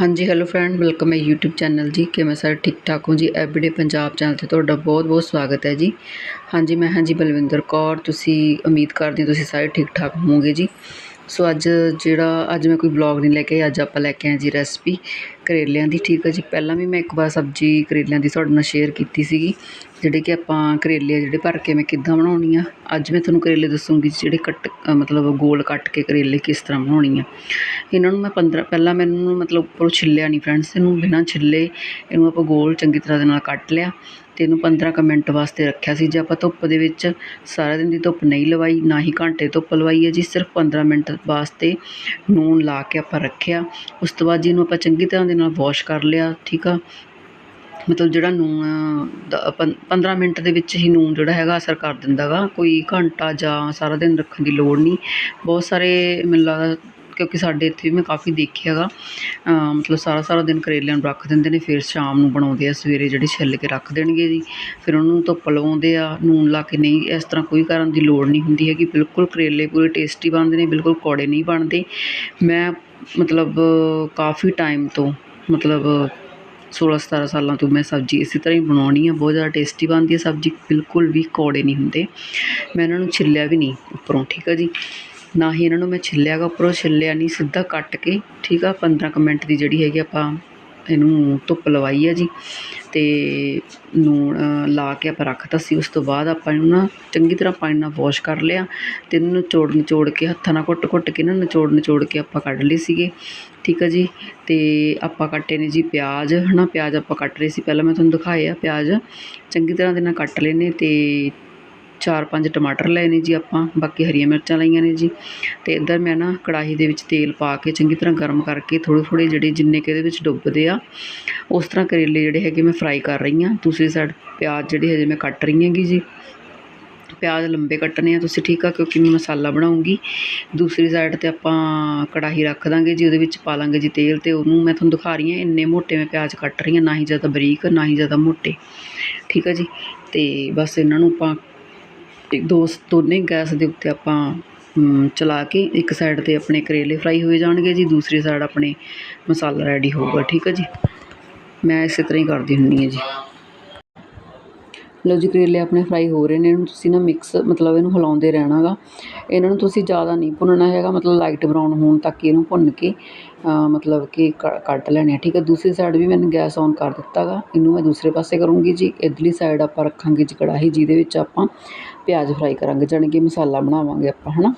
ਹਾਂਜੀ hello friend welcome ਹੈ YouTube channel ਜੀ। ਕਿਵੇਂ ਸਾਰੇ ਠੀਕ ਠਾਕ ਹੋ ਜੀ? ਐਵਰੀਡੇ ਪੰਜਾਬ ਚੈਨਲ ਤੇ ਤੁਹਾਡਾ ਬਹੁਤ ਬਹੁਤ ਸਵਾਗਤ ਹੈ ਜੀ। ਹਾਂਜੀ, ਮੈਂ ਹਾਂ ਜੀ ਬਲਵਿੰਦਰ ਕੌਰ, ਤੁਸੀਂ ਉਮੀਦ ਕਰਦੀ ਹਾਂ ਤੁਸੀਂ ਸਾਰੇ ਠੀਕ ਠਾਕ ਹੋਵੋਗੇ ਜੀ। ਸੋ ਅੱਜ ਜਿਹੜਾ, ਅੱਜ ਮੈਂ ਕੋਈ ਵਲੌਗ ਨਹੀਂ ਲੈ ਕੇ ਅੱਜ ਆਪਾਂ ਲੈ ਕੇ ਆਏ ਜੀ ਰੈਸਪੀ ਕਰੇਲਿਆਂ ਦੀ, ਠੀਕ ਹੈ ਜੀ? ਪਹਿਲਾਂ ਵੀ ਮੈਂ ਇੱਕ ਵਾਰ ਸਬਜ਼ੀ ਕਰੇਲਿਆਂ ਦੀ ਤੁਹਾਡੇ ਨਾਲ ਸ਼ੇਅਰ ਕੀਤੀ ਸੀਗੀ, ਜਿਹੜੇ ਕਿ ਆਪਾਂ ਕਰੇਲੇ ਜਿਹੜੇ ਭਰ ਕੇ ਮੈਂ ਕਿੱਦਾਂ ਬਣਾਉਣੀ ਆ। ਅੱਜ ਮੈਂ ਤੁਹਾਨੂੰ ਕਰੇਲੇ ਦੱਸੂਗੀ ਜਿਹੜੇ ਕੱਟ ਮਤਲਬ ਗੋਲ ਕੱਟ ਕੇ ਕਰੇਲੇ ਕਿਸ ਤਰ੍ਹਾਂ ਬਣਾਉਣੀ ਆ। ਇਹਨਾਂ ਨੂੰ ਮੈਂ 15 ਪਹਿਲਾਂ ਮੈਨੂੰ ਮਤਲਬ ਉੱਪਰੋਂ ਛਿੱਲਿਆ ਨਹੀਂ ਫਰੈਂਡਸ ਇਹਨੂੰ ਬਿਨਾਂ ਛਿੱਲੇ ਇਹਨੂੰ ਆਪਾਂ ਗੋਲ ਚੰਗੀ ਤਰ੍ਹਾਂ ਦੇ ਨਾਲ ਕੱਟ ਲਿਆ। ਤੇ ਇਹਨੂੰ 15 ਕੁ ਮਿੰਟ ਵਾਸਤੇ ਰੱਖਿਆ ਸੀ। ਜੇ ਆਪਾਂ ਧੁੱਪ ਦੇ ਵਿੱਚ ਸਾਰਾ ਦਿਨ ਦੀ ਧੁੱਪ ਨਹੀਂ ਲਵਾਈ, ਨਾ ਹੀ ਘੰਟੇ ਧੁੱਪ ਲਵਾਈ ਹੈ ਜੀ, ਸਿਰਫ 15 ਮਿੰਟ ਵਾਸਤੇ ਨੂਨ ਲਾ ਕੇ ਆਪਾਂ ਰੱਖਿਆ। ਉਸ ਤੋਂ ਬਾਅਦ ਜੀ ਇਹਨੂੰ ਆਪਾਂ ਚੰਗੀ ਤਰ੍ਹਾਂ ਦੇ ਨਾਲ ਵਾਸ਼ ਕਰ ਲਿਆ, ਠੀਕ ਆ? ਮਤਲਬ ਜਿਹੜਾ ਨੂਣ ਦਾ ਪੰ- 15 ਮਿੰਟ ਦੇ ਵਿੱਚ ਹੀ ਨੂਣ ਜਿਹੜਾ ਹੈਗਾ ਅਸਰ ਕਰ ਦਿੰਦਾ ਗਾ। ਕੋਈ ਘੰਟਾ ਜਾਂ ਸਾਰਾ ਦਿਨ ਰੱਖਣ ਦੀ ਲੋੜ ਨਹੀਂ। ਬਹੁਤ ਸਾਰੇ ਮੈਨੂੰ ਲੱਗਦਾ ਕਿਉਂਕਿ ਸਾਡੇ ਇੱਥੇ ਵੀ ਮੈਂ ਕਾਫੀ ਦੇਖਿਆ ਗਾ। ਮਤਲਬ ਸਾਰਾ ਸਾਰਾ ਦਿਨ ਕਰੇਲਿਆਂ ਨੂੰ ਰੱਖ ਦਿੰਦੇ ਨੇ, ਫਿਰ ਸ਼ਾਮ ਨੂੰ ਬਣਾਉਂਦੇ ਆ, ਸਵੇਰੇ ਜਿਹੜੇ ਛਿੱਲ ਕੇ ਰੱਖ ਦੇਣਗੇ ਜੀ। ਫਿਰ ਉਹਨੂੰ ਧੁੱਪ ਲਵਾਉਂਦੇ ਆ, ਨੂਨ ਲਾ ਕੇ ਨਹੀਂ, ਇਸ ਤਰ੍ਹਾਂ ਕੋਈ ਕਰਨ ਦੀ ਲੋੜ ਨਹੀਂ ਹੁੰਦੀ ਹੈਗੀ। ਬਿਲਕੁਲ ਕਰੇਲੇ ਪੂਰੇ ਟੇਸਟੀ ਬਣਦੇ ਨੇ, ਬਿਲਕੁਲ ਕੌੜੇ ਨਹੀਂ ਬਣਦੇ। ਮੈਂ ਮਤਲਬ ਕਾਫੀ ਟਾਈਮ ਤੋਂ, ਮਤਲਬ 16 17 ਸਾਲਾਂ ਤੋਂ ਮੈਂ ਸਬਜ਼ੀ ਇਸੇ ਤਰ੍ਹਾਂ ਹੀ ਬਣਾਉਣੀ ਆ, ਬਹੁਤ ਜ਼ਿਆਦਾ ਟੇਸਟੀ ਬਣਦੀ ਹੈ ਸਬਜ਼ੀ, ਬਿਲਕੁਲ ਵੀ ਕੌੜੇ ਨਹੀਂ ਹੁੰਦੇ। ਮੈਂ ਇਹਨਾਂ ਨੂੰ ਛਿੱਲਿਆ ਵੀ ਨਹੀਂ ਉੱਪਰੋਂ, ਠੀਕ ਆ ਜੀ? ਨਾ ਹੀ ਇਹਨਾਂ ਨੂੰ ਮੈਂ ਛਿੱਲਿਆ ਗਾ ਉੱਪਰੋਂ ਛਿੱਲਿਆ ਨਹੀਂ ਸਿੱਧਾ ਕੱਟ ਕੇ, ਠੀਕ ਆ 15 ਕੁ ਮਿੰਟ ਦੀ ਜਿਹੜੀ ਹੈਗੀ ਆਪਾਂ ਇਹਨੂੰ ਧੁੱਪ ਲਵਾਈ ਆ ਜੀ ਤੇ ਨੂਣ ਲਾ ਕੇ ਆਪਾਂ ਰੱਖਤਾ ਸੀ, ਉਸ ਤੋਂ ਬਾਅਦ ਆਪਾਂ ਇਹਨੂੰ ਨਾ ਚੰਗੀ ਤਰ੍ਹਾਂ ਪਾਣੀ ਨਾਲ ਵਾਸ਼ ਕਰ ਲਿਆ ਤੇ ਇਹਨੂੰ ਨਿਚੋੜ ਨਿਚੋੜ ਕੇ, ਹੱਥਾਂ ਨਾਲ ਘੁੱਟ-ਘੁੱਟ ਕੇ ਨਾ ਨਿਚੋੜ ਨਿਚੋੜ ਕੇ ਆਪਾਂ ਕੱਢ ਲਏ ਸੀਗੇ, ਠੀਕ ਆ ਜੀ। ਤੇ ਆਪਾਂ ਕੱਟੇ ਨੇ ਜੀ ਪਿਆਜ਼, ਹਨਾ, ਪਿਆਜ਼ ਆਪਾਂ ਕੱਟ ਰਹੇ ਸੀ, ਪਹਿਲਾਂ ਮੈਂ ਤੁਹਾਨੂੰ ਦਿਖਾਇਆ ਪਿਆਜ਼। ਚੰਗੀ ਤਰ੍ਹਾਂ ਦੇ ਨਾਲ ਕੱਟ ਲਏ ਨੇ ਤੇ ਚਾਰ ਪੰਜ ਟਮਾਟਰ ਲਏ ਨੇ ਜੀ ਆਪਾਂ, ਬਾਕੀ ਹਰੀਆਂ ਮਿਰਚਾਂ ਲਈਆਂ ਨੇ ਜੀ। ਤੇ ਇੱਧਰ ਮੈਂ ਨਾ ਕੜਾਹੀ ਦੇ ਵਿੱਚ ਤੇਲ ਪਾ ਕੇ ਚੰਗੀ ਤਰ੍ਹਾਂ ਗਰਮ ਕਰਕੇ ਥੋੜ੍ਹੇ ਥੋੜ੍ਹੇ ਜਿਹੜੇ ਜਿੰਨੇ ਕਿ ਇਹਦੇ ਵਿੱਚ ਡੁੱਬਦੇ ਆ, ਉਸ ਤਰ੍ਹਾਂ ਕਰੇਲੇ ਜਿਹੜੇ ਹੈਗੇ ਮੈਂ ਫਰਾਈ ਕਰ ਰਹੀ ਹਾਂ। ਦੂਸਰੀ ਸਾਈਡ ਪਿਆਜ਼ ਜਿਹੜੇ ਹਜੇ ਮੈਂ ਕੱਟ ਰਹੀ ਹਾਂਗੀ ਜੀ। ਪਿਆਜ਼ ਲੰਬੇ ਕੱਟਣੇ ਆ ਤੁਸੀਂ ਠੀਕ ਆ, ਕਿਉਂਕਿ ਮੈਂ ਮਸਾਲਾ ਬਣਾਉਂਗੀ। ਦੂਸਰੀ ਸਾਈਡ ਤੇ ਆਪਾਂ ਕੜਾਹੀ ਰੱਖ ਦਾਂਗੇ ਜੀ, ਉਹਦੇ ਵਿੱਚ ਪਾ ਲਾਂਗੇ ਜੀ ਤੇਲ ਤੇ ਉਹਨੂੰ ਮੈਂ ਤੁਹਾਨੂੰ ਦਿਖਾ ਰਹੀ ਹਾਂ, ਇੰਨੇ ਮੋਟੇ ਮੈਂ ਪਿਆਜ਼ ਕੱਟ ਰਹੀ ਹਾਂ, ਨਾ ਹੀ ਜ਼ਿਆਦਾ ਬਰੀਕ, ਨਾ ਹੀ ਜ਼ਿਆਦਾ ਮੋਟੇ। ਠੀਕ ਆ ਜੀ? ਤੇ ਬਸ ਇਹਨਾਂ ਨੂੰ ਆਪਾਂ ਇੱਕ ਦੋ ਦੋਨੇ ਗੈਸ ਦੇ ਉੱਤੇ ਆਪਾਂ ਚਲਾ ਕੇ ਇੱਕ ਸਾਈਡ ਤੇ ਆਪਣੇ ਕਰੇਲੇ ਫਰਾਈ ਹੋਏ ਜਾਣਗੇ ਜੀ, ਦੂਸਰੀ ਸਾਈਡ ਆਪਣੇ ਮਸਾਲਾ ਰੈਡੀ ਹੋਊਗਾ, ਠੀਕ ਹੈ ਜੀ? ਮੈਂ ਇਸੇ ਤਰ੍ਹਾਂ ਹੀ ਕਰਦੀ ਹੁੰਦੀ ਹਾਂ ਜੀ। ਲਓ ਜੀ, ਕਰੇਲੇ ਆਪਣੇ ਫਰਾਈ ਹੋ ਰਹੇ ਨੇ, ਇਹਨੂੰ ਤੁਸੀਂ ਨਾ ਮਿਕਸ ਮਤਲਬ ਇਹਨੂੰ ਹਿਲਾਉਂਦੇ ਰਹਿਣਾ ਗਾ। ਇਹਨਾਂ ਨੂੰ ਤੁਸੀਂ ਜ਼ਿਆਦਾ ਨਹੀਂ ਭੁੰਨਣਾ ਹੈਗਾ, ਮਤਲਬ ਲਾਈਟ ਬਰਾਊਨ ਹੋਣ ਤੱਕ ਇਹਨੂੰ ਭੁੰਨ ਕੇ ਮਤਲਬ ਕਿ ਕ- ਕੱਟ ਲੈਣੇ ਆ, ਠੀਕ ਹੈ ਦੂਸਰੀ ਸਾਈਡ ਵੀ ਮੈंने ਗੈਸ ਔਨ ਕਰ ਦਿੱਤਾ ਗਾ ਇਹਨੂੰ ਮੈਂ ਦੂਸਰੇ ਪਾਸੇ ਕਰੂੰਗੀ ਜੀ। ਇੱਧਰਲੀ ਸਾਈਡ ਆਪਾਂ ਰੱਖਾਂਗੇ ਜੀ ਕੜਾਹੀ, ਜਿਹਦੇ ਵਿੱਚ ਆਪਾਂ ਪਿਆਜ਼ ਫਰਾਈ ਕਰਾਂਗੇ। ਜਾਣੀ ਕਿ ਮਸਾਲਾ ਬਣਾਵਾਂਗੇ ਆਪਾਂ ਹੈ ਨਾ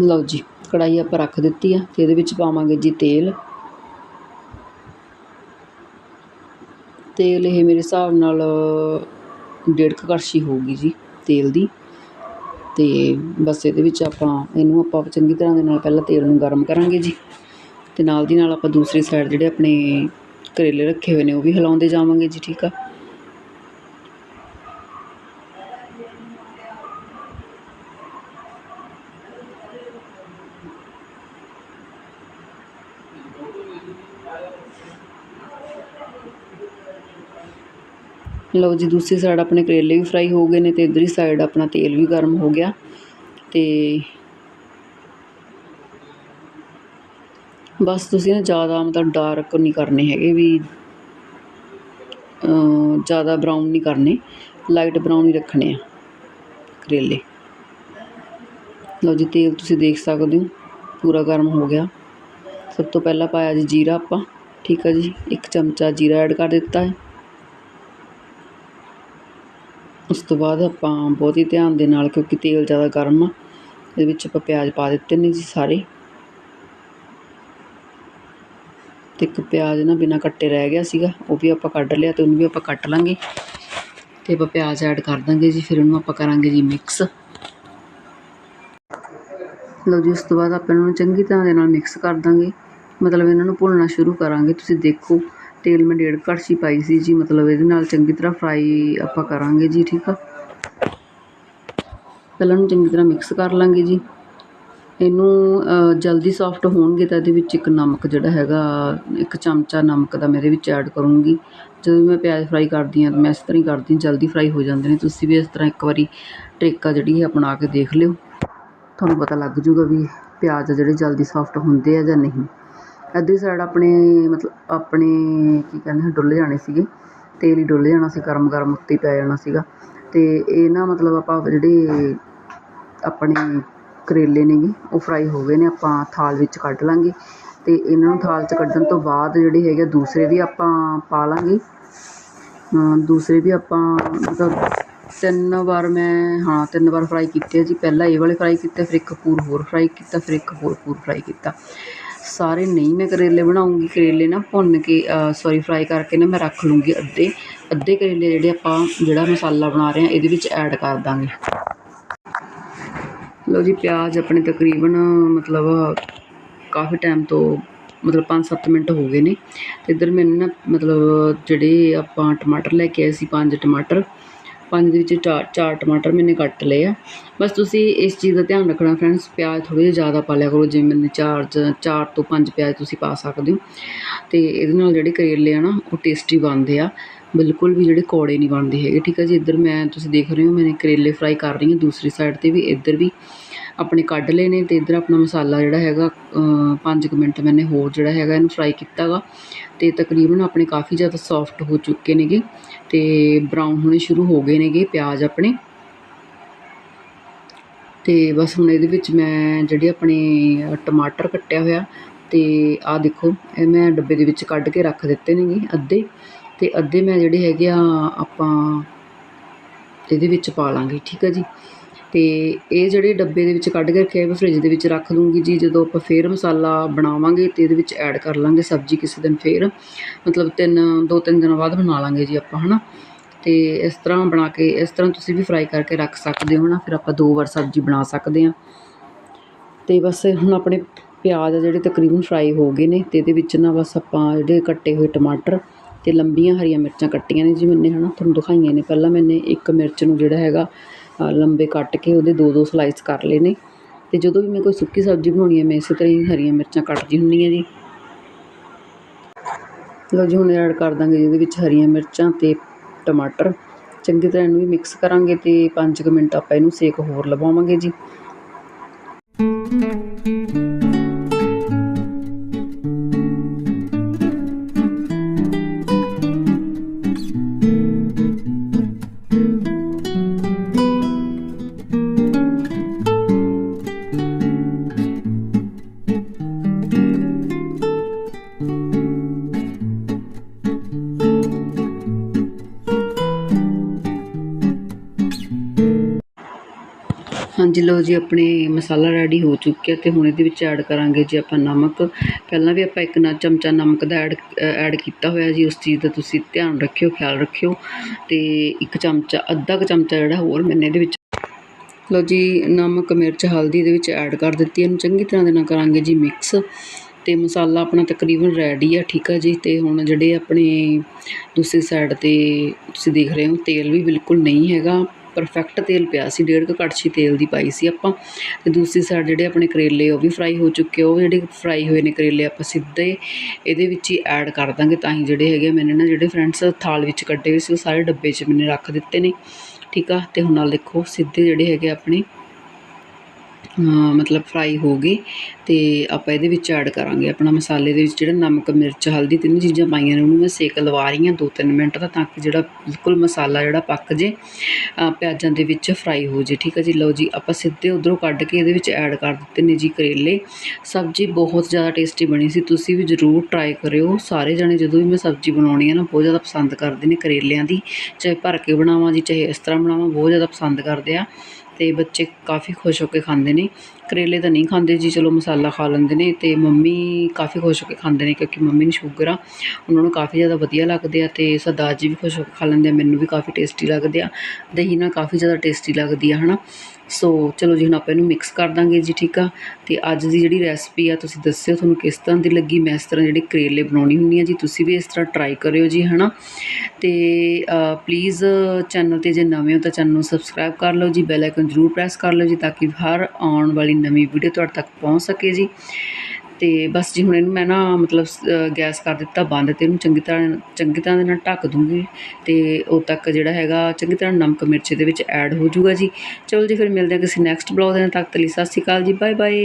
ਲਓ ਜੀ, ਕੜਾਹੀ ਆਪਾਂ ਰੱਖ ਦਿੱਤੀ ਆ। ਤੇ ਇਹਦੇ ਵਿੱਚ ਪਾਵਾਂਗੇ ਜੀ ਤੇਲ। ਤੇਲ ਇਹ ਮੇਰੇ ਹਿਸਾਬ ਨਾਲ ਡੇਢ ਕੁ ਕੜਛੀ ਹੋਊਗੀ ਜੀ ਤੇਲ ਦੀ। ਅਤੇ ਬਸ ਇਹਦੇ ਵਿੱਚ ਆਪਾਂ, ਇਹਨੂੰ ਆਪਾਂ ਚੰਗੀ ਤਰ੍ਹਾਂ ਦੇ ਨਾਲ ਪਹਿਲਾਂ ਤੇਲ ਨੂੰ ਗਰਮ ਕਰਾਂਗੇ ਜੀ। ਅਤੇ ਨਾਲ ਦੀ ਨਾਲ ਆਪਾਂ ਦੂਸਰੀ ਸਾਈਡ ਜਿਹੜੇ ਆਪਣੇ ਕਰੇਲੇ ਰੱਖੇ ਹੋਏ ਨੇ ਉਹ ਵੀ ਹਿਲਾਉਂਦੇ ਜਾਵਾਂਗੇ ਜੀ, ਠੀਕ ਆ? ਲਓ ਜੀ, ਦੂਸਰੀ ਸਾਈਡ ਆਪਣੇ ਕਰੇਲੇ ਵੀ ਫਰਾਈ ਹੋ ਗਏ ਨੇ ਤੇ ਇਧਰਲੀ ਸਾਈਡ ਆਪਣਾ ਤੇਲ ਵੀ ਗਰਮ ਹੋ ਗਿਆ ਤੇ ਬਸ ਤੁਸੀਂ ਨਾ ਜ਼ਿਆਦਾ ਮਤਲਬ ਡਾਰਕ ਨਹੀਂ ਕਰਨੇ ਹੈਗੇ ਵੀ ਜ਼ਿਆਦਾ ਬਰਾਊਨ ਨਹੀਂ ਕਰਨੇ ਲਾਈਟ ਬਰਾਊਨ ਹੀ ਰੱਖਣੇ ਆ ਕਰੇਲੇ। ਲਓ ਜੀ, ਤੇਲ ਤੁਸੀਂ ਦੇਖ ਸਕਦੇ ਹੋ, ਪੂਰਾ ਗਰਮ ਹੋ ਗਿਆ। ਸਭ ਤੋਂ ਪਹਿਲਾਂ ਪਾਇਆ ਜੀ ਜੀਰਾ ਆਪਾਂ, ਠੀਕ ਹੈ ਜੀ, ਇੱਕ ਚਮਚਾ ਜੀਰਾ ਐਡ ਕਰ ਦਿੱਤਾ ਹੈ। ਉਸ ਤੋਂ ਬਾਅਦ ਆਪਾਂ ਬਹੁਤ ਹੀ ਧਿਆਨ ਦੇ ਨਾਲ, ਕਿਉਂਕਿ ਤੇਲ ਜ਼ਿਆਦਾ ਗਰਮ ਆ, ਇਹਦੇ ਵਿੱਚ ਆਪਾਂ ਪਿਆਜ਼ ਪਾ ਦਿੱਤੇ ਨੇ ਜੀ ਸਾਰੇ। ਤੇ ਇੱਕ ਪਿਆਜ਼ ਨਾ ਬਿਨਾਂ ਕੱਟੇ ਰਹਿ ਗਿਆ ਸੀਗਾ, ਉਹ ਵੀ ਆਪਾਂ ਕੱਢ ਲਿਆ ਤੇ ਉਹਨੂੰ ਵੀ ਆਪਾਂ ਕੱਟ ਲਾਂਗੇ। ਤੇ ਆਪਾਂ ਪਿਆਜ਼ ਐਡ ਕਰ ਦਾਂਗੇ ਜੀ, ਫਿਰ ਉਹਨੂੰ ਆਪਾਂ ਕਰਾਂਗੇ ਜੀ ਮਿਕਸ। ਲਓ ਜੀ, ਉਸ ਤੋਂ ਬਾਅਦ ਆਪਾਂ ਇਹਨਾਂ ਨੂੰ ਚੰਗੀ ਤਰ੍ਹਾਂ ਦੇ ਨਾਲ ਮਿਕਸ ਕਰ ਦਾਂਗੇ। ਮਤਲਬ ਇਹਨਾਂ ਨੂੰ ਭੁੰਨਣਾ ਸ਼ੁਰੂ ਕਰਾਂਗੇ, ਤੁਸੀਂ ਦੇਖੋ। ਤੇਲ ਮੈਂ ਡੇਢ ਘੱਟ ਸੀ ਪਾਈ ਸੀ ਜੀ, ਮਤਲਬ ਇਹਦੇ ਨਾਲ ਚੰਗੀ ਤਰ੍ਹਾਂ ਫਰਾਈ ਆਪਾਂ ਕਰਾਂਗੇ ਜੀ, ਠੀਕ ਆ? ਪਹਿਲਾਂ ਨੂੰ ਚੰਗੀ ਤਰ੍ਹਾਂ ਮਿਕਸ ਕਰ ਲਾਂਗੇ ਜੀ। ਇਹਨੂੰ ਜਲਦੀ ਸੌਫਟ ਹੋਣਗੇ ਤਾਂ ਇਹਦੇ ਵਿੱਚ ਇੱਕ ਨਮਕ ਜਿਹੜਾ ਹੈਗਾ, ਇੱਕ ਚਮਚਾ ਨਮਕ ਦਾ ਮੈਂ ਇਹਦੇ ਵਿੱਚ ਐਡ ਕਰੂੰਗੀ। ਜਦੋਂ ਮੈਂ ਪਿਆਜ਼ ਫਰਾਈ ਕਰਦੀ ਹਾਂ, ਮੈਂ ਇਸ ਤਰ੍ਹਾਂ ਹੀ ਕਰਦੀ ਹਾਂ, ਜਲਦੀ ਫਰਾਈ ਹੋ ਜਾਂਦੇ ਨੇ। ਤੁਸੀਂ ਵੀ ਇਸ ਤਰ੍ਹਾਂ ਇੱਕ ਵਾਰੀ ਟ੍ਰਿਕ ਜਿਹੜੀ ਹੈ ਅਪਣਾ ਕੇ ਦੇਖ ਲਿਓ। ਤੁਹਾਨੂੰ ਪਤਾ ਲੱਗ ਜੂਗਾ ਵੀ ਪਿਆਜ਼ ਆ ਜਿਹੜੇ ਜਲਦੀ ਸੌਫਟ ਹੁੰਦੇ ਆ ਜਾਂ ਨਹੀਂ। ਅੱਧੀ ਸਾਈਡ ਆਪਣੇ, ਮਤਲਬ ਆਪਣੇ ਕੀ ਕਹਿੰਦੇ ਡੁੱਲ ਜਾਣੇ ਸੀਗੇ। ਤੇਲ ਹੀ ਡੁੱਲ ਜਾਣਾ ਸੀ, ਗਰਮ ਗਰਮ ਉੱਤੇ ਪੈ ਜਾਣਾ ਸੀਗਾ। ਅਤੇ ਇਹ ਨਾ ਮਤਲਬ ਆਪਾਂ ਜਿਹੜੇ ਆਪਣੇ ਕਰੇਲੇ ਨੇਗੇ, ਉਹ ਫਰਾਈ ਹੋ ਗਏ ਨੇ, ਆਪਾਂ ਥਾਲ ਵਿੱਚ ਕੱਢ ਲਾਂਗੇ। ਅਤੇ ਇਹਨਾਂ ਨੂੰ ਥਾਲ 'ਚ ਕੱਢਣ ਤੋਂ ਬਾਅਦ ਜਿਹੜੇ ਹੈਗੇ ਦੂਸਰੇ ਵੀ ਆਪਾਂ ਪਾ ਲਾਂਗੇ। ਦੂਸਰੇ ਵੀ ਆਪਾਂ, ਮਤਲਬ ਤਿੰਨ ਵਾਰ ਮੈਂ, ਹਾਂ, ਤਿੰਨ ਵਾਰ ਫਰਾਈ ਕੀਤੇ ਆ ਜੀ। ਪਹਿਲਾਂ ਇਹ ਵਾਲੇ ਫਰਾਈ ਕੀਤੇ, ਫਿਰ ਇੱਕ ਪੂਰ ਹੋਰ ਫਰਾਈ ਕੀਤਾ, ਫਿਰ ਇੱਕ ਹੋਰ ਪੂਰ ਫਰਾਈ ਕੀਤਾ। ਸਾਰੇ ਨਹੀਂ ਮੈਂ ਕਰੇਲੇ ਬਣਾਉਂਗੀ। ਕਰੇਲੇ ਨਾ ਭੁੰਨ ਕੇ ਸੌਰੀ ਫਰਾਈ ਕਰਕੇ ਨਾ ਮੈਂ ਰੱਖ ਲੂੰਗੀ ਅੱਧੇ। ਅੱਧੇ ਕਰੇਲੇ ਜਿਹੜੇ ਆਪਾਂ, ਜਿਹੜਾ ਮਸਾਲਾ ਬਣਾ ਰਹੇ ਹਾਂ, ਇਹਦੇ ਵਿੱਚ ਐਡ ਕਰ ਦਾਂਗੇ। ਲਓ ਜੀ, ਪਿਆਜ਼ ਆਪਣੇ ਤਕਰੀਬਨ, ਮਤਲਬ, ਕਾਫੀ ਟਾਈਮ ਤੋਂ, ਮਤਲਬ 5-7 ਮਿੰਟ ਹੋ ਗਏ ਨੇ। ਤੇ ਇੱਧਰ ਮੈਨੂੰ ਨਾ, ਮਤਲਬ, ਜਿਹੜੇ ਆਪਾਂ ਟਮਾਟਰ ਲੈ ਕੇ ਆਏ ਸੀ, ਪੰਜ ਟਮਾਟਰ ਪੰਜ ਦੇ ਵਿੱਚ ਚਾਰ ਚਾਰ ਟਮਾਟਰ ਮੈਨੇ ਕੱਟ ਲਏ ਆ। ਬਸ ਤੁਸੀਂ ਇਸ ਚੀਜ਼ ਦਾ ਧਿਆਨ ਰੱਖਣਾ ਫਰੈਂਡਸ, ਪਿਆਜ਼ ਥੋੜ੍ਹੇ ਜਿਹੇ ਜ਼ਿਆਦਾ ਪਾ ਲਿਆ ਕਰੋ ਜਿਵੇਂ ਮੈਨੇ ਚਾਰ ਚਾਰ ਤੋਂ ਪੰਜ ਪਿਆਜ਼ ਤੁਸੀਂ ਪਾ ਸਕਦੇ ਹੋ। ਅਤੇ ਇਹਦੇ ਨਾਲ ਜਿਹੜੇ ਕਰੇਲੇ ਆ ਨਾ, ਉਹ ਟੇਸਟੀ ਬਣਦੇ ਆ। ਬਿਲਕੁਲ ਵੀ ਜਿਹੜੇ ਕੌੜੇ ਨਹੀਂ ਬਣਦੇ ਹੈਗੇ, ਠੀਕ ਹੈ ਜੀ? ਇੱਧਰ ਮੈਂ, ਤੁਸੀਂ ਦੇਖ ਰਹੇ ਹੋ, ਮੈਨੇ ਕਰੇਲੇ ਫਰਾਈ ਕਰ ਰਹੀ ਹਾਂ। ਦੂਸਰੀ ਸਾਈਡ 'ਤੇ ਵੀ ਇੱਧਰ ਵੀ ਆਪਣੇ ਕੱਢ ਲਏ ਨੇ ਅਤੇ ਇੱਧਰ ਆਪਣਾ ਮਸਾਲਾ ਜਿਹੜਾ ਹੈਗਾ ਪੰਜ ਕੁ ਮਿੰਟ ਮੈਨੇ ਹੋਰ ਜਿਹੜਾ ਹੈਗਾ ਇਹਨੂੰ ਫਰਾਈ ਕੀਤਾ ਗਾ ਅਤੇ ਤਕਰੀਬਨ ਆਪਣੇ ਕਾਫੀ ਜ਼ਿਆਦਾ ਸੌਫਟ ਹੋ ਚੁੱਕੇ ਨੇਗੇ ਅਤੇ ਬਰਾਊਨ ਹੋਣੇ ਸ਼ੁਰੂ ਹੋ ਗਏ ਨੇਗੇ ਪਿਆਜ਼ ਆਪਣੇ। ਅਤੇ ਬਸ ਹੁਣ ਇਹਦੇ ਵਿੱਚ ਮੈਂ ਜਿਹੜੇ ਆਪਣੇ ਟਮਾਟਰ ਕੱਟਿਆ ਹੋਇਆ ਅਤੇ ਆਹ ਦੇਖੋ, ਇਹ ਮੈਂ ਡੱਬੇ ਦੇ ਵਿੱਚ ਕੱਢ ਕੇ ਰੱਖ ਦਿੱਤੇ ਨੇਗੇ ਅੱਧੇ। ਅਤੇ ਅੱਧੇ ਮੈਂ ਜਿਹੜੇ ਹੈਗੇ ਆ ਆਪਾਂ ਇਹਦੇ ਵਿੱਚ ਪਾ ਲਾਂਗੇ, ਠੀਕ ਹੈ ਜੀ। ਅਤੇ ਇਹ ਜਿਹੜੇ ਡੱਬੇ ਦੇ ਵਿੱਚ ਕੱਢ ਕੇ ਰੱਖੇ ਮੈਂ ਫਰਿੱਜ ਦੇ ਵਿੱਚ ਰੱਖ ਦੂੰਗੀ ਜੀ। ਜਦੋਂ ਆਪਾਂ ਫਿਰ ਮਸਾਲਾ ਬਣਾਵਾਂਗੇ ਅਤੇ ਇਹਦੇ ਵਿੱਚ ਐਡ ਕਰ ਲਾਂਗੇ ਸਬਜ਼ੀ ਕਿਸੇ ਦਿਨ ਫਿਰ। ਮਤਲਬ ਤਿੰਨ, ਦੋ, ਤਿੰਨ ਦਿਨਾਂ ਬਾਅਦ ਬਣਾ ਲਾਂਗੇ ਜੀ ਆਪਾਂ ਹੈ ਨਾ ਅਤੇ ਇਸ ਤਰ੍ਹਾਂ ਬਣਾ ਕੇ, ਇਸ ਤਰ੍ਹਾਂ ਤੁਸੀਂ ਵੀ ਫਰਾਈ ਕਰਕੇ ਰੱਖ ਸਕਦੇ ਹੋ ਨਾ ਫਿਰ ਆਪਾਂ ਦੋ ਵਾਰ ਸਬਜ਼ੀ ਬਣਾ ਸਕਦੇ ਹਾਂ। ਅਤੇ ਬਸ ਹੁਣ ਆਪਣੇ ਪਿਆਜ਼ ਜਿਹੜੇ ਤਕਰੀਬਨ ਫਰਾਈ ਹੋ ਗਏ ਨੇ ਅਤੇ ਇਹਦੇ ਵਿੱਚ ਨਾ ਬਸ ਆਪਾਂ ਜਿਹੜੇ ਕੱਟੇ ਹੋਏ ਟਮਾਟਰ ਅਤੇ ਲੰਬੀਆਂ ਹਰੀਆਂ ਮਿਰਚਾਂ ਕੱਟੀਆਂ ਨੇ ਜੀ ਮੈਨੇ ਹੈ ਨਾ ਤੁਹਾਨੂੰ ਦਿਖਾਈਆਂ ਨੇ। ਪਹਿਲਾਂ ਮੈਨੇ ਇੱਕ ਮਿਰਚ ਨੂੰ ਜਿਹੜਾ ਹੈਗਾ ਲੰਬੇ ਕੱਟ ਕੇ ਉਹਦੇ ਦੋ ਦੋ ਸਲਾਈਸ ਕਰ ਲਏ ਨੇ। ਅਤੇ ਜਦੋਂ ਵੀ ਮੈਂ ਕੋਈ ਸੁੱਕੀ ਸਬਜ਼ੀ ਬਣਾਉਣੀ ਹੈ ਮੈਂ ਇਸੇ ਤਰ੍ਹਾਂ ਹੀ ਹਰੀਆਂ ਮਿਰਚਾਂ ਕੱਟਦੀ ਹੁੰਦੀ ਹਾਂ ਜੀ। ਲਓ ਜੀ, ਹੁਣ ਐਡ ਕਰ ਦਾਂਗੇ ਇਹਦੇ ਵਿੱਚ ਹਰੀਆਂ ਮਿਰਚਾਂ ਅਤੇ ਟਮਾਟਰ। ਚੰਗੀ ਤਰ੍ਹਾਂ ਇਹਨੂੰ ਵੀ ਮਿਕਸ ਕਰਾਂਗੇ ਅਤੇ ਪੰਜ ਕੁ ਮਿੰਟ ਆਪਾਂ ਇਹਨੂੰ ਸੇਕ ਹੋਰ ਲਵਾਵਾਂਗੇ ਜੀ। ਹਾਂਜੀ, ਲਓ ਜੀ, ਆਪਣੇ ਮਸਾਲਾ ਰੈਡੀ ਹੋ ਚੁੱਕਿਆ ਅਤੇ ਹੁਣ ਇਹਦੇ ਵਿੱਚ ਐਡ ਕਰਾਂਗੇ ਜੀ ਆਪਾਂ ਨਮਕ। ਪਹਿਲਾਂ ਵੀ ਆਪਾਂ ਇੱਕ ਨਾ ਚਮਚਾ ਨਮਕ ਦਾ ਐਡ ਐਡ ਕੀਤਾ ਹੋਇਆ ਜੀ, ਉਸ ਚੀਜ਼ ਦਾ ਤੁਸੀਂ ਧਿਆਨ ਰੱਖਿਓ, ਖਿਆਲ ਰੱਖਿਓ। ਅਤੇ ਇੱਕ ਚਮਚਾ, ਅੱਧਾ ਕੁ ਚਮਚਾ ਜਿਹੜਾ ਹੋਰ ਮੈਨੇ ਇਹਦੇ ਵਿੱਚ ਲਓ ਜੀ, ਨਮਕ, ਮਿਰਚ, ਹਲਦੀ ਦੇ ਵਿੱਚ ਐਡ ਕਰ ਦਿੱਤੀ ਇਹਨੂੰ ਚੰਗੀ ਤਰ੍ਹਾਂ ਦੇ ਨਾਲ ਕਰਾਂਗੇ ਜੀ ਮਿਕਸ ਅਤੇ ਮਸਾਲਾ ਆਪਣਾ ਤਕਰੀਬਨ ਰੈਡੀ ਆ, ਠੀਕ ਆ ਜੀ। ਅਤੇ ਹੁਣ ਜਿਹੜੇ ਆਪਣੇ ਦੂਸਰੀ ਸਾਈਡ 'ਤੇ ਤੁਸੀਂ ਦੇਖ ਰਹੇ ਹੋ, ਤੇਲ ਵੀ ਬਿਲਕੁਲ ਨਹੀਂ ਹੈਗਾ। ਪਰਫੈਕਟ ਤੇਲ ਪਿਆ ਸੀ, ਡੇਢ ਕੁ ਕੜਛੀ ਤੇਲ ਦੀ ਪਾਈ ਸੀ ਆਪਾਂ। ਅਤੇ ਦੂਸਰੀ ਸਾਈਡ ਜਿਹੜੇ ਆਪਣੇ ਕਰੇਲੇ, ਉਹ ਵੀ ਫਰਾਈ ਹੋ ਚੁੱਕੇ ਉਹ ਜਿਹੜੇ ਫਰਾਈ ਹੋਏ ਨੇ ਕਰੇਲੇ ਆਪਾਂ ਸਿੱਧੇ ਇਹਦੇ ਵਿੱਚ ਹੀ ਐਡ ਕਰ ਦਾਂਗੇ। ਤਾਂ ਹੀ ਜਿਹੜੇ ਹੈਗੇ ਮੈਨੇ ਨਾ ਜਿਹੜੇ ਫਰੈਂਡਸ ਥਾਲ ਵਿੱਚ ਕੱਢੇ ਹੋਏ ਸੀ, ਉਹ ਸਾਰੇ ਡੱਬੇ 'ਚ ਮੈਨੇ ਰੱਖ ਦਿੱਤੇ ਨੇ। ਠੀਕ ਆ ਅਤੇ ਹੁਣ ਨਾਲ ਦੇਖੋ, ਸਿੱਧੇ ਜਿਹੜੇ ਹੈਗੇ ਆਪਣੇ ਮਤਲਬ ਫਰਾਈ ਹੋ ਗਏ ਅਤੇ ਆਪਾਂ ਇਹਦੇ ਵਿੱਚ ਐਡ ਕਰਾਂਗੇ ਆਪਣਾ ਮਸਾਲੇ ਦੇ ਵਿੱਚ ਜਿਹੜਾ ਨਮਕ, ਮਿਰਚ, ਹਲਦੀ ਤਿੰਨ ਚੀਜ਼ਾਂ ਪਾਈਆਂ ਨੇ, ਉਹਨੂੰ ਮੈਂ ਸੇਕ ਲਵਾ ਰਹੀ ਹਾਂ ਦੋ ਤਿੰਨ ਮਿੰਟ ਦਾ ਤਾਂ ਕਿ ਜਿਹੜਾ ਬਿਲਕੁਲ ਮਸਾਲਾ ਜਿਹੜਾ ਪੱਕ ਜੇ ਪਿਆਜ਼ਾਂ ਦੇ ਵਿੱਚ ਫਰਾਈ ਹੋ ਜੇ, ਠੀਕ ਹੈ ਜੀ? ਲਓ ਜੀ, ਆਪਾਂ ਸਿੱਧੇ ਉਧਰੋਂ ਕੱਢ ਕੇ ਇਹਦੇ ਵਿੱਚ ਐਡ ਕਰ ਦਿੱਤੇ ਨੇ ਜੀ ਕਰੇਲੇ। ਸਬਜ਼ੀ ਬਹੁਤ ਜ਼ਿਆਦਾ ਟੇਸਟੀ ਬਣੀ ਸੀ, ਤੁਸੀਂ ਵੀ ਜ਼ਰੂਰ ਟਰਾਈ ਕਰਿਓ। ਸਾਰੇ ਜਣੇ ਜਦੋਂ ਵੀ ਮੈਂ ਸਬਜ਼ੀ ਬਣਾਉਣੀ ਹੈ ਨਾ, ਬਹੁਤ ਜ਼ਿਆਦਾ ਪਸੰਦ ਕਰਦੇ ਨੇ ਕਰੇਲਿਆਂ ਦੀ। ਚਾਹੇ ਭਰ ਕੇ ਬਣਾਵਾਂ ਜੀ, ਚਾਹੇ ਇਸ ਤਰ੍ਹਾਂ ਬਣਾਵਾਂ, ਬਹੁਤ ਜ਼ਿਆਦਾ ਪਸੰਦ ਕਰਦੇ ਆ। ਅਤੇ ਬੱਚੇ ਕਾਫੀ ਖੁਸ਼ ਹੋ ਕੇ ਖਾਂਦੇ ਨੇ। ਕਰੇਲੇ ਤਾਂ ਨਹੀਂ ਖਾਂਦੇ ਜੀ, ਚਲੋ ਮਸਾਲਾ ਖਾ ਲੈਂਦੇ ਨੇ ਅਤੇ ਮੰਮੀ ਕਾਫੀ ਖੁਸ਼ ਹੋ ਕੇ ਖਾਂਦੇ ਨੇ ਕਿਉਂਕਿ ਮੰਮੀ ਨੂੰ ਸ਼ੂਗਰ ਆ, ਉਹਨਾਂ ਨੂੰ ਕਾਫੀ ਜ਼ਿਆਦਾ ਵਧੀਆ ਲੱਗਦੇ ਆ ਅਤੇ ਸਰਦਾਰ ਜੀ ਵੀ ਖੁਸ਼ ਹੋ ਕੇ ਖਾ ਲੈਂਦੇ ਆ, ਮੈਨੂੰ ਵੀ ਕਾਫੀ ਟੇਸਟੀ ਲੱਗਦੇ ਆ, ਦਹੀਂ ਨਾਲ ਕਾਫੀ ਜ਼ਿਆਦਾ ਟੇਸਟੀ ਲੱਗਦੀ ਆ ਹੈ ਨਾ ਸੋ ਚਲੋ ਜੀ ਹੁਣ ਆਪਾਂ ਇਹਨੂੰ ਮਿਕਸ ਕਰ ਦਾਂਗੇ ਜੀ, ਠੀਕ ਆ। ਅਤੇ ਅੱਜ ਦੀ ਜਿਹੜੀ ਰੈਸਪੀ ਆ, ਤੁਸੀਂ ਦੱਸਿਓ ਤੁਹਾਨੂੰ ਕਿਸ ਤਰ੍ਹਾਂ ਦੀ ਲੱਗੀ, ਮੈਂ ਇਸ ਤਰ੍ਹਾਂ ਜਿਹੜੇ ਕਰੇਲੇ ਬਣਾਉਣੀ ਹੁੰਦੀ ਆ ਜੀ, ਤੁਸੀਂ ਵੀ ਇਸ ਤਰ੍ਹਾਂ ਟਰਾਈ ਕਰਿਓ ਜੀ ਹੈ ਨਾ ਅਤੇ ਪਲੀਜ਼ ਚੈਨਲ 'ਤੇ ਜੇ ਨਵੇਂ ਹੋ ਤਾਂ ਚੈਨਲ ਨੂੰ ਸਬਸਕ੍ਰਾਈਬ ਕਰ ਲਓ ਜੀ ਬੈਲ ਆਈਕਨ ਜ਼ਰੂਰ ਪ੍ਰੈਸ ਕਰ ਲਓ ਜੀ, ਤਾਂ ਕਿ ਹਰ ਆਉਣ ਵਾਲੀ ਨਵੀਂ ਵੀਡੀਓ ਤੁਹਾਡੇ ਤੱਕ ਪਹੁੰਚ ਸਕੇ ਜੀ। ਤੇ ਬਸ ਜੀ ਹੁਣ ਇਹਨੂੰ ਮੈਂ ਨਾ ਮਤਲਬ ਗੈਸ ਕਰ ਦਿੱਤਾ ਬੰਦ ਤੇ ਇਹਨੂੰ ਚੰਗੀ ਤਰ੍ਹਾਂ ਚੰਗੀ ਤਰ੍ਹਾਂ ਦੇ ਨਾਲ ਢੱਕ ਦੂੰਗੀ। ਤੇ ਉਹ ਤੱਕ ਜਿਹੜਾ ਹੈਗਾ, ਚੰਗੀ ਤਰ੍ਹਾਂ ਨਮਕ ਮਿਰਚ ਦੇ ਵਿੱਚ ਐਡ ਹੋ ਜਾਊਗਾ ਜੀ। ਚਲੋ ਜੀ, ਫਿਰ ਮਿਲਦੇ ਹਾਂ ਕਿਸੇ ਨੈਕਸਟ ਬਲੌਗ ਦੇ ਨਾਲ। ਤੱਕ ਲਈ ਸਤਿ ਸ਼੍ਰੀ ਅਕਾਲ ਜੀ ਬਾਏ ਬਾਏ